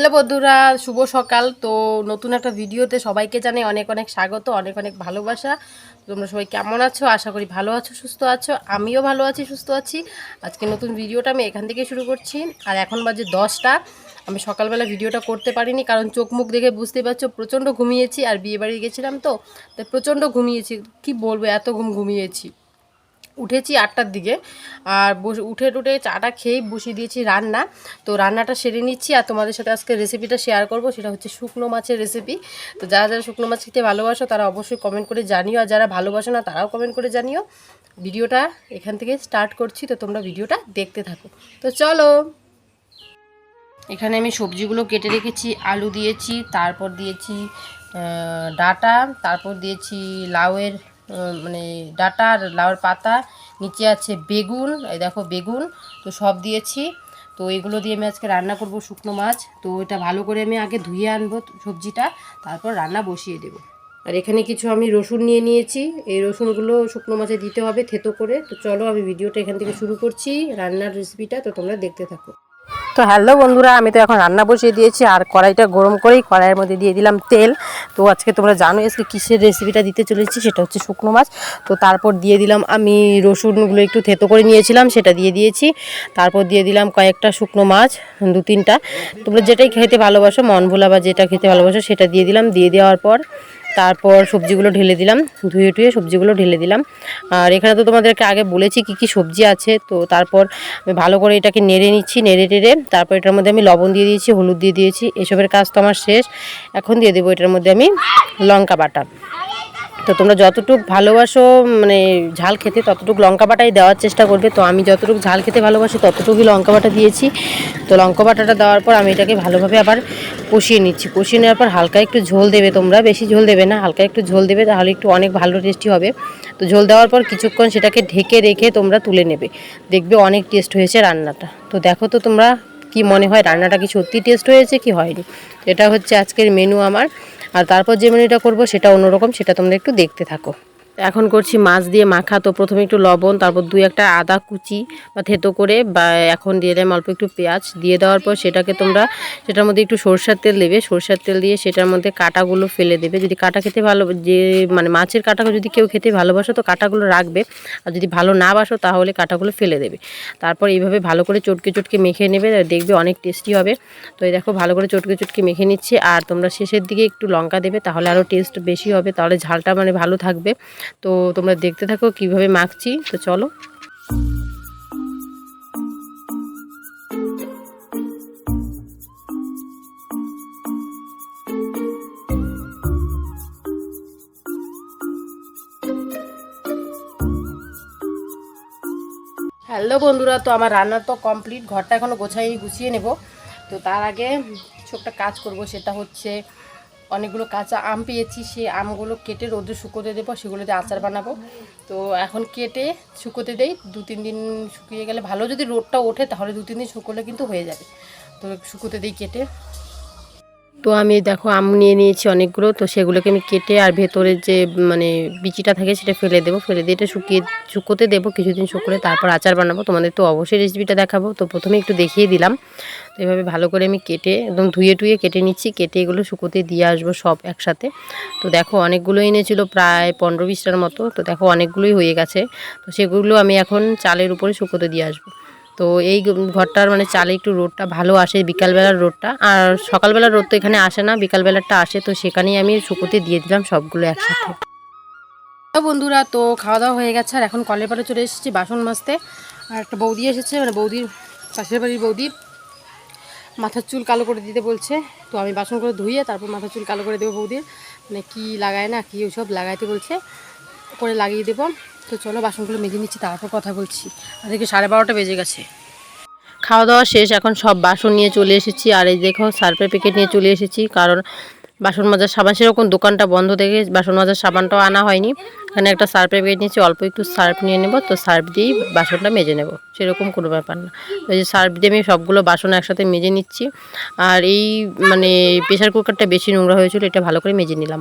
Hello বন্ধুরা, শুভ সকাল। তো নতুন একটা ভিডিওতে সবাইকে জানাই অনেক অনেক স্বাগত, অনেক অনেক ভালোবাসা। তোমরা সবাই কেমন আছো? আশা করি ভালো আছো, সুস্থ আছো। আমিও ভালো আছি, সুস্থ আছি। আজকে নতুন ভিডিওটা আমি এখান থেকে শুরু করছি। আর এখন বাজে দশটা। আমি সকালবেলা ভিডিওটা করতে পারিনি, কারণ চোখ মুখ দেখে বুঝতে পারছ, প্রচণ্ড ঘুমিয়েছি আর বিয়ে বাড়ি গেছিলাম তো, তাই প্রচণ্ড ঘুমিয়েছি। কি বলব, এত ঘুম ঘুমিয়েছি। উঠেছি আটটার দিকে। আর বসে, উঠে টুটে চাটা খেয়েই বসিয়ে দিয়েছি রান্না। তো রান্নাটা সেরে নিচ্ছি আর তোমাদের সাথে আজকে রেসিপিটা শেয়ার করব, সেটা হচ্ছে শুকনো মাছের রেসিপি তো যারা যারা শুকনো মাছ খেতে ভালোবাসো, তারা অবশ্যই কমেন্ট করে জানিও। আর যারা ভালোবাসো না, তারাও কমেন্ট করে জানিও। ভিডিওটা এখান থেকে স্টার্ট করছি, তো তোমরা ভিডিওটা দেখতে থাকো। তো চলো। এখানে আমি সবজিগুলো কেটে রেখেছি, আলু দিয়েছি, তারপর দিয়েছি ডাটা, তারপর দিয়েছি লাউয়ের মানে ডাটা আর লাউয়ের পাতা, নিচে আছে বেগুন, এই দেখো বেগুন, তো সব দিয়েছি। তো এগুলো দিয়ে আমি আজকে রান্না করব শুকনো মাছ। তো এটা ভালো করে আমি আগে ধুয়ে আনব সবজিটা, তারপর রান্না বসিয়ে দেবো। আর এখানে কিছু আমি রসুন নিয়ে নিয়েছি। এই রসুনগুলো শুকনো মাছে দিতে হবে থেতো করে। তো চলো আমি ভিডিওটা এখান থেকে শুরু করছি, রান্নার রেসিপিটা তো তোমরা দেখতে থাকো। তো হ্যালো বন্ধুরা, আমি তো এখন রান্না বসিয়ে দিয়েছি, আর কড়াইটা গরম করেই কড়াইয়ের মধ্যে দিয়ে দিলাম তেল। তো আজকে তোমরা জানো আজকে কিসের রেসিপিটা দিতে চলেছি, সেটা হচ্ছে শুকনো মাছ। তো তারপর দিয়ে দিলাম আমি রসুনগুলো একটু থেতো করে নিয়েছিলাম, সেটা দিয়ে দিয়েছি। তারপর দিয়ে দিলাম কয়েকটা শুকনো মাছ, দু তিনটা। তোমরা যেটাই খেতে ভালোবাসো, মন ভোলা বা যেটা খেতে ভালোবাসো, সেটা দিয়ে দিলাম। দিয়ে দেওয়ার পর তারপর সবজিগুলো ঢেলে দিলাম, ধুয়ে টুয়ে সবজিগুলো ঢেলে দিলাম। আর এখানে তো তোমাদেরকে আগে বলেছি কি কি সবজি আছে, তো তারপর আমি ভালো করে এটাকে নেড়ে নিচ্ছি, নেড়ে টেড়ে। তারপর এটার মধ্যে আমি লবণ দিয়ে দিয়েছি, হলুদ দিয়ে দিয়েছি, এসবের কাজ তো আমার শেষ। এখন দিয়ে দেবো এটার মধ্যে আমি লঙ্কা বাটা। তো তোমরা যতটুকু ভালোবাসো মানে ঝাল খেতে ততটুকু লঙ্কা বাটাই দেওয়ার চেষ্টা করবে। তো আমি যতটুকু ঝাল খেতে ভালোবাসি, ততটুকুই লঙ্কা বাটা দিয়েছি। তো লঙ্কা বাটাটা দেওয়ার পর আমি এটাকে ভালোভাবে আবার কষিয়ে নিচ্ছি। কষিয়ে নেওয়ার পর হালকা একটু ঝোল দেবে তোমরা, বেশি ঝোল দেবে না, হালকা একটু ঝোল দেবে, তাহলে একটু অনেক ভালো টেস্টি হবে। তো ঝোল দেওয়ার পর কিছুক্ষণ সেটাকে ঢেকে রেখে তোমরা তুলে নেবে। দেখবে অনেক টেস্ট হয়েছে রান্নাটা। তো দেখো তো তোমরা কি মনে হয়, রান্নাটা কি সত্যি টেস্ট হয়েছে কি হয়নি? এটা হচ্ছে আজকের মেনু আমার। আর তারপর যে মেনুটা করব সেটা অন্যরকম সেটা তোমরা একটু দেখতে থাকো। এখন করছি মাছ দিয়ে মাখা। তো প্রথমে একটু লবণ, তারপর দুই একটা আদা কুচি বা থেতো করে বা এখন দিয়ে দিলাম অল্প একটু পেঁয়াজ। দিয়ে দেওয়ার পর সেটাকে তোমরা, সেটার মধ্যে একটু সরষের তেল দেবে। সরষের তেল দিয়ে সেটার মধ্যে কাটাগুলো ফেলে দেবে। যদি কাটা খেতে ভালো, যে মানে মাছের কাটা যদি কেউ খেতে ভালোবাসো, তো কাটাগুলো রাখবে। আর যদি ভালো না বাসো, তাহলে কাটাগুলো ফেলে দেবে। তারপর এইভাবে ভালো করে চটকে চটকে মেখে নেবে, দেখবে অনেক টেস্টি হবে। তো এই দেখো, ভালো করে চটকে চটকে মেখে নিচ্ছে। আর তোমরা শেষের দিকে একটু লঙ্কা দেবে, তাহলে আরও টেস্ট বেশি হবে। তাহলে ঝালটা মানে ভালো থাকবে। তো তোমরা দেখতে থাকো কীভাবে মাখছি, তো চলো। হ্যালো বন্ধুরা, তো আমার রান্না তো কমপ্লিট, ঘরটা এখনও গোছাই গুছিয়ে নেব। তো তার আগে কিছু একটা কাজ করব, সেটা হচ্ছে অনেকগুলো কাঁচা আম পেয়েছি, সেই আমগুলো কেটে রোদে শুকোতে দেবো, সেগুলোতে আচার বানাবো। তো এখন কেটে শুকোতে দেই, দু তিন দিন শুকিয়ে গেলে ভালো যদি রোদটা ওঠে, তাহলে দু তিন দিন শুকোলে কিন্তু হয়ে যাবে। তো শুকোতে দিই কেটে। তো আমি দেখো আম নিয়ে নিয়েছি অনেকগুলো, তো সেগুলোকে আমি কেটে আর ভেতরে যে মানে বিচিটা থাকে সেটা ফেলে দেবো। ফেলে দিয়ে এটা শুকিয়ে, শুকোতে দেবো কিছুদিন শুকোলে তারপর আচার বানাবো। তোমাদের তো অবশ্যই রেসিপিটা দেখাবো। তো প্রথমে একটু দেখিয়ে দিলাম। তো এভাবে ভালো করে আমি কেটে, একদম ধুয়ে টুয়ে কেটে নিচ্ছি। কেটে এগুলো শুকোতে দিয়ে আসব সব একসাথে। তো দেখো অনেকগুলো এনেছিল, প্রায় পনেরো বিশটার মতো। তো দেখো অনেকগুলোই হয়ে গেছে। তো সেগুলো আমি এখন চালের উপরে শুকোতে দিয়ে আসব। তো এই ঘরটার মানে চালে একটু রোদটা ভালো আসে, বিকালবেলার রোদটা। আর সকালবেলার রোদ তো এখানে আসে না, বিকালবেলারটা আসে, তো সেখানেই আমি শুকোতে দিয়ে দিলাম সবগুলো একসাথে। বন্ধুরা, তো খাওয়া দাওয়া হয়ে গেছে, আর এখন কলের পাড়ে চলে এসেছি বাসন মাজতে। আর একটা বৌদি এসেছে মানে বৌদির পাশের বাড়ির বৌদি। মাথার চুল কালো করে দিতে বলছে, তো আমি বাসনগুলো ধুয়ে তারপর মাথার চুল কালো করে দেবো বৌদির। মানে কী লাগায় না, কী ওসব লাগাইতে বলছে, করে লাগিয়ে দেবো। তো চলো বাসনগুলো মেজে নিচ্ছি, তারপর কথা বলছি। দেখি সাড়ে বারোটা বেজে গেছে। খাওয়া দাওয়া শেষ, এখন সব বাসন নিয়ে চলে এসেছি। আর এই দেখো সার্ফের প্যাকেট নিয়ে চলে এসেছি, কারণ বাসন মাজার সাবান, সেরকম দোকানটা বন্ধ থেকে বাসন মাজার সাবানটাও আনা হয়নি। এখানে একটা সার্ফের প্যাকেট নিয়েছি, অল্প একটু সার্ফ নিয়ে নেব, তো সার্ফ দিয়েই বাসনটা মেজে নেব, সেরকম কোনো ব্যাপার না। ওই যে সার্ফ দিয়ে আমি সবগুলো বাসন একসাথে মেজে নিচ্ছি, আর এই মানে প্রেশার কুকারটা বেশি নোংরা হয়েছিল, এটা ভালো করে মেজে নিলাম।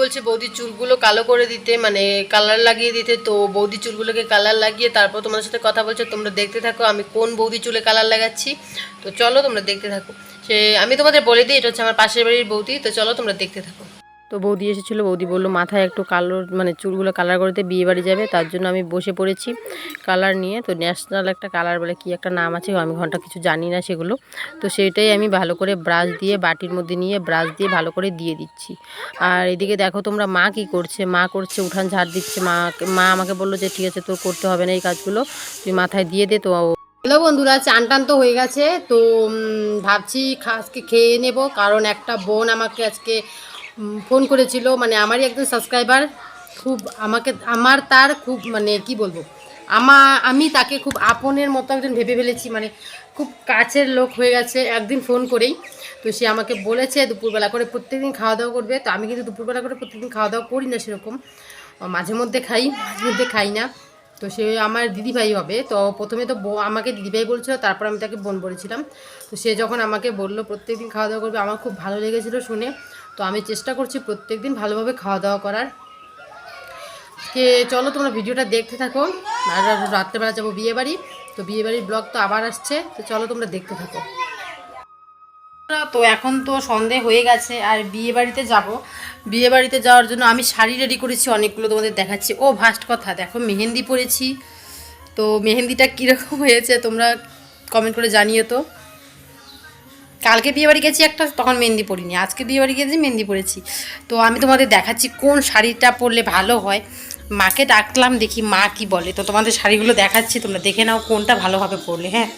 বলছে বৌদির চুলগুলো কালো করে দিতে মানে কালার লাগিয়ে দিতে, তো বৌদি চুলগুলোকে কালার লাগিয়ে তারপর তোমাদের সাথে কথা বলছে, তোমরা দেখতে থাকো আমি কোন বৌদি চুলে কালার লাগাচ্ছি। তো চলো তোমরা দেখতে থাকো। সে আমি তোমাদের বলে দিই, এটা হচ্ছে আমার পাশের বাড়ির বৌদি, তো চলো তোমরা দেখতে থাকো। তো বৌদি এসেছিল, বৌদি বলল, মাথায় একটু কালো মানে চুলগুলো কালার করতে বিয়ে বাড়ি যাবে, তার জন্য আমি বসে পড়েছি কালার নিয়ে। তো ন্যাশনাল একটা কালার বলে কি একটা নাম আছে, আমি ঘণ্টা কিছু জানি না সেগুলো। তো সেইটাই আমি ভালো করে ব্রাশ দিয়ে, বাটির মধ্যে নিয়ে ব্রাশ দিয়ে ভালো করে দিয়ে দিচ্ছি। আর এদিকে দেখো তোমরা, মা কি করছে? মা করছে, উঠান ঝাড় দিচ্ছে। মা মা আমাকে বলল যে, ঠিক আছে, তোর করতে হবে না এই কাজগুলো। তুই মাথায় দিয়ে দে, তো হ্যালো বন্ধুরা চান টান তো হয়ে গেছে, তো ভাবছি আজকে খেয়ে নেব, কারণ একটা বোন আমাকে আজকে ফোন করেছিল মানে আমারই একজন সাবস্ক্রাইবার, খুব আমাকে, আমার তার খুব মানে কি বলব, আমা, আমি তাকে খুব আপনের মতো একজন ভেবে ফেলেছি মানে খুব কাছের লোক হয়ে গেছে, একদিন ফোন করেই, তো সে আমাকে বলেছে দুপুরবেলা করে প্রত্যেকদিন খাওয়া দাওয়া করবে, তো আমি কিন্তু দুপুরবেলা করে প্রত্যেকদিন খাওয়া দাওয়া করি না সেরকম মাঝে মধ্যে খাই, মাঝে মধ্যে খাই না তো সে আমার দিদিভাই হবে। তো প্রথমে তো আমাকে দিদিভাই বলছিল, তারপর আমি তাকে বোন বলেছিলাম। তো সে যখন আমাকে বলল, প্রত্যেকদিন খাওয়া দাওয়া করবে? আমার খুব ভালো লেগেছিলো শুনে। তো আমি চেষ্টা করছি প্রত্যেকদিন ভালোভাবে খাওয়া দাওয়া করার। কে চলো তোমরা ভিডিওটা দেখতে থাকো। আর রাত্রেবেলা যাব বিয়েবাড়ি। তো বিয়েবাড়ির ব্লগ তো আবার আসছে। তো চলো তোমরা দেখতে থাকো। তো এখন তো সন্ধে হয়ে গেছে, আর বিয়ে বাড়িতে যাব। বিয়ে বাড়িতে যাওয়ার জন্য আমি শাড়ি রেডি করেছি, অনেকগুলো তোমাদের দেখাচ্ছি। ও ভাস্ট কথা, দেখো, মেহেন্দি পরেছি। তো মেহেন্দিটা কীরকম হয়েছে তোমরা কমেন্ট করে জানিও তো। কালকে বিয়ে বাড়ি গেছি একটা, তখন মেহেন্দি পরিনি। আজকে বিয়ে বাড়ি গেছি, মেহেন্দি পরেছি। তো আমি তোমাদের দেখাচ্ছি কোন শাড়িটা পরলে ভালো হয়। মাকে ডাকলাম, দেখি মা কি বলে। তো তোমাদের শাড়িগুলো দেখাচ্ছি, তোমরা দেখে নাও কোনটা ভালোভাবে পরলে হ্যাঁ।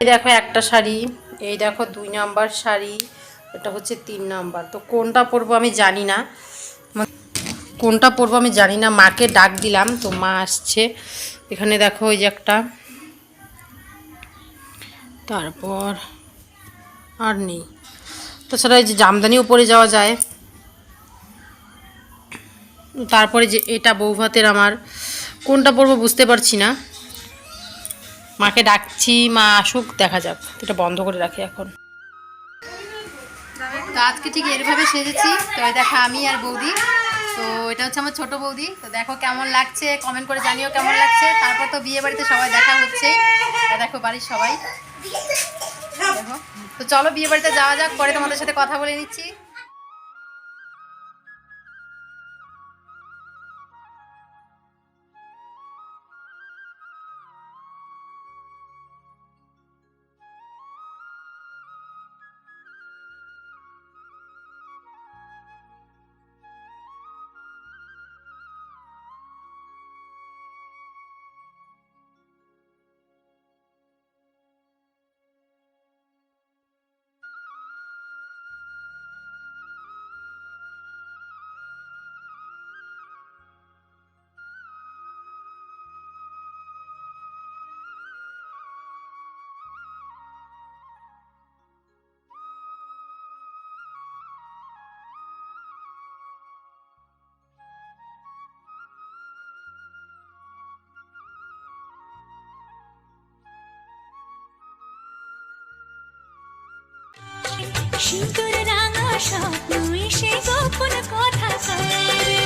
দেখো একটা শাড়ি। এই দেখো দুই নাম্বার শাড়ি, এটা হচ্ছে তিন নাম্বার। তো কোনটা পরবো আমি জানি না। কোনটা পরবো আমি জানি না, মাকে ডাক দিলাম, তো মা আসছে। এখানে দেখো ওই যে একটা। তারপর আর নেই। তাছাড়া এই যে জামদানিও পরে যাওয়া যায়। তারপরে যে এটা বৌভাতের আমার। কোনটা পরবো বুঝতে পারছি না। মাকে ডাকছি, মা আসুক, দেখা যাক। এটা বন্ধ করে রাখি এখন। তো আজকে ঠিক এরভাবে সেজেছি। তো দেখো আমি আর বৌদি। তো এটা হচ্ছে আমার ছোট বৌদি। তো দেখো কেমন লাগছে কমেন্ট করে জানিও কেমন লাগছে। তারপর তো বিয়ে বাড়িতে সবাই দেখা হচ্ছে। দেখো বাড়ির সবাই। দেখো। তো চলো বিয়ে বাড়িতে যাওয়া যাক, পরে তোমাদের সাথে কথা বলে নিচ্ছি। সিঁদুর রাঙা স্বপ্ন এসে গোপন কথা করে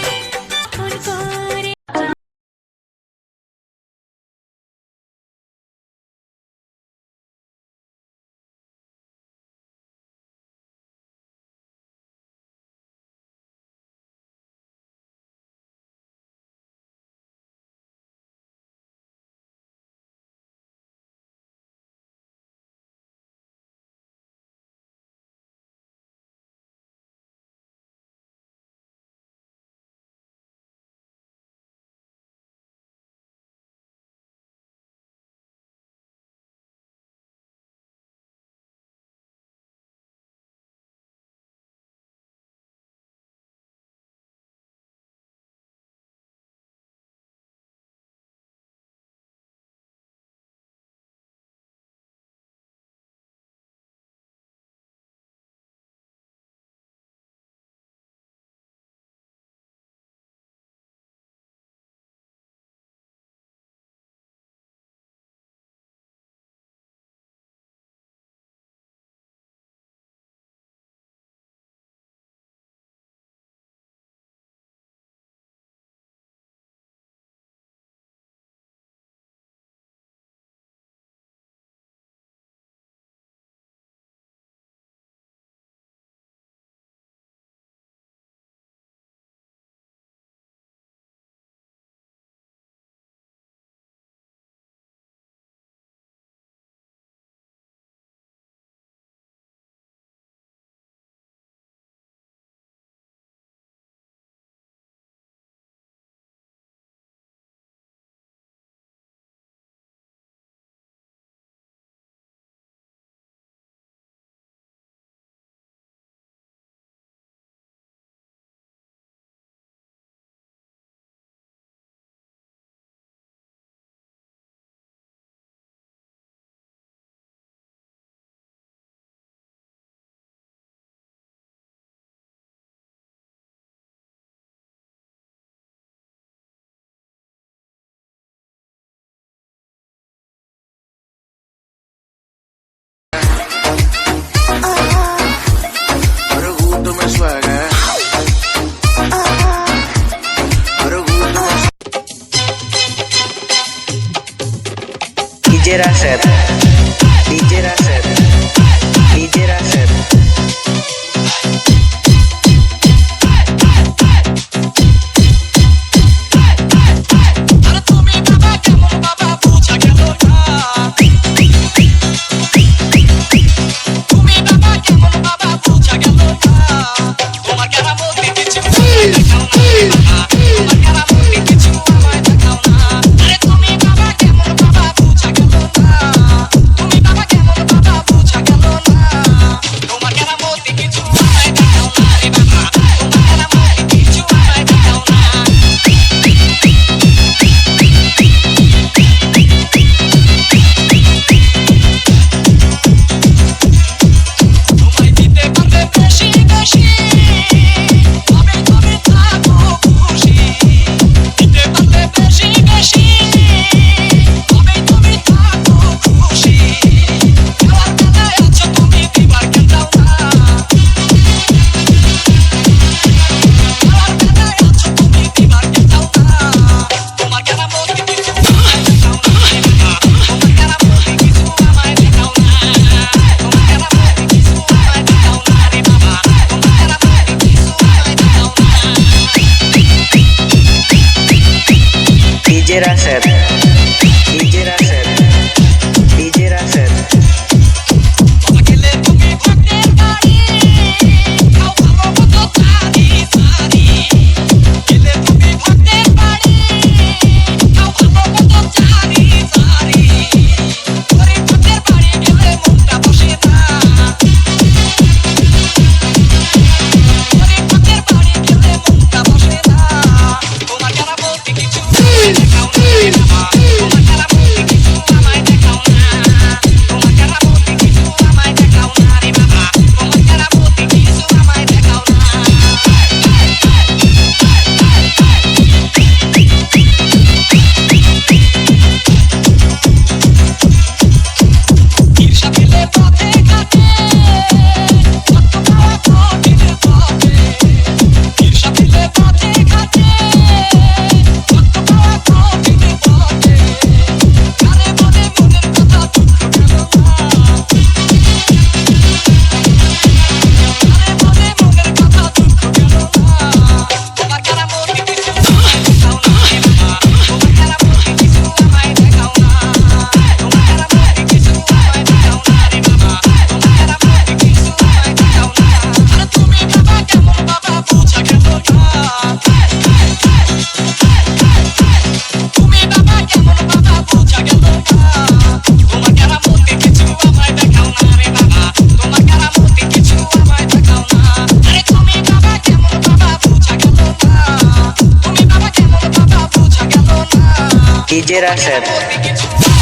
DJ Rashed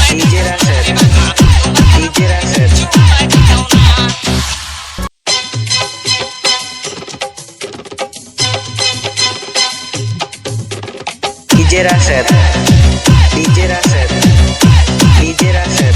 DJ Rashed DJ Rashed DJ Rashed DJ Rashed DJ Rashed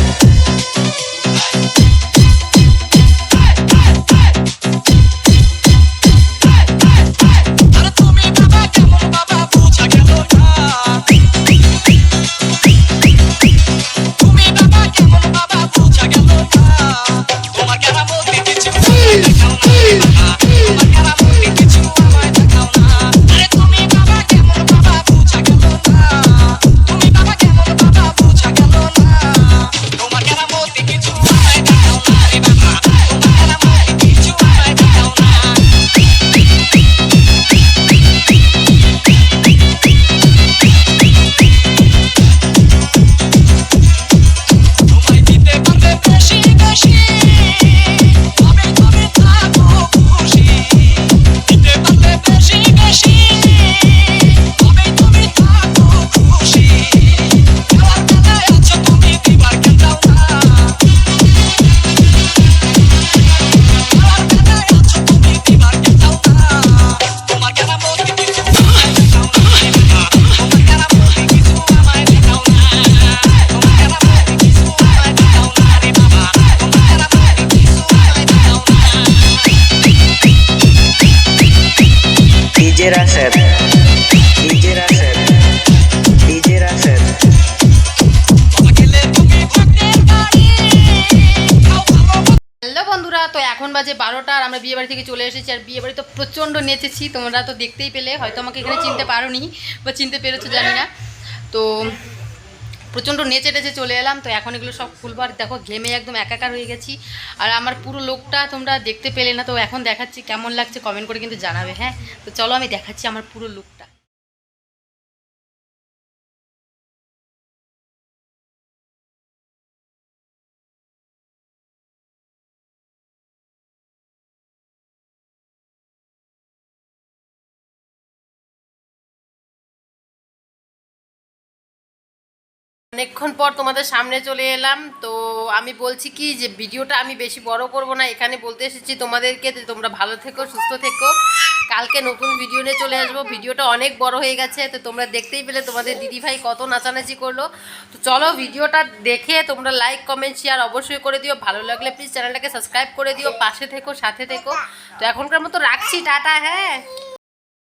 বাজে বারোটা আর আমরা বিয়ে বাড়ি থেকে চলে এসেছি আর বিয়ে বাড়ি তো প্রচণ্ড নেচেছি, তোমরা তো দেখতেই পেলে, হয়তো আমাকে এখানে চিনতে পারোনি বা চিনতে পেরেছ, জানি না। তো প্রচণ্ড নেচে টেচে চলে এলাম, তো এখন এগুলো সব ফুলবার, দেখো, ঘেমে একদম একাকার হয়ে গেছি। আর আমার পুরো লোকটা তোমরা দেখতে পেলে না, তো এখন দেখাচ্ছি কেমন লাগছে কমেন্ট করে কিন্তু জানাবে হ্যাঁ? তো চলো আমি দেখাচ্ছি আমার পুরো লুকটা অনেকক্ষণ পর তোমাদের সামনে চলে এলাম। তো আমি বলছি কি যে ভিডিওটা আমি বেশি বড় করব না, এখানে বলতে এসেছি তোমাদেরকে যে তোমরা ভালো থেকো, সুস্থ থেকো। কালকে নতুন ভিডিও নিয়ে চলে আসব। ভিডিওটা অনেক বড় হয়ে গেছে, তো তোমরা দেখতেই পেলে তোমাদের দিদিভাই কত নাচানাচি করল। তো চলো ভিডিওটা দেখে তোমরা লাইক কমেন্ট শেয়ার অবশ্যই করে দিও। ভালো লাগলে প্লিজ চ্যানেলটাকে সাবস্ক্রাইব করে দিও। পাশে থেকো, সাথে থেকো। তো এখনকার মতো রাখছি, টাটা হ্যাঁ।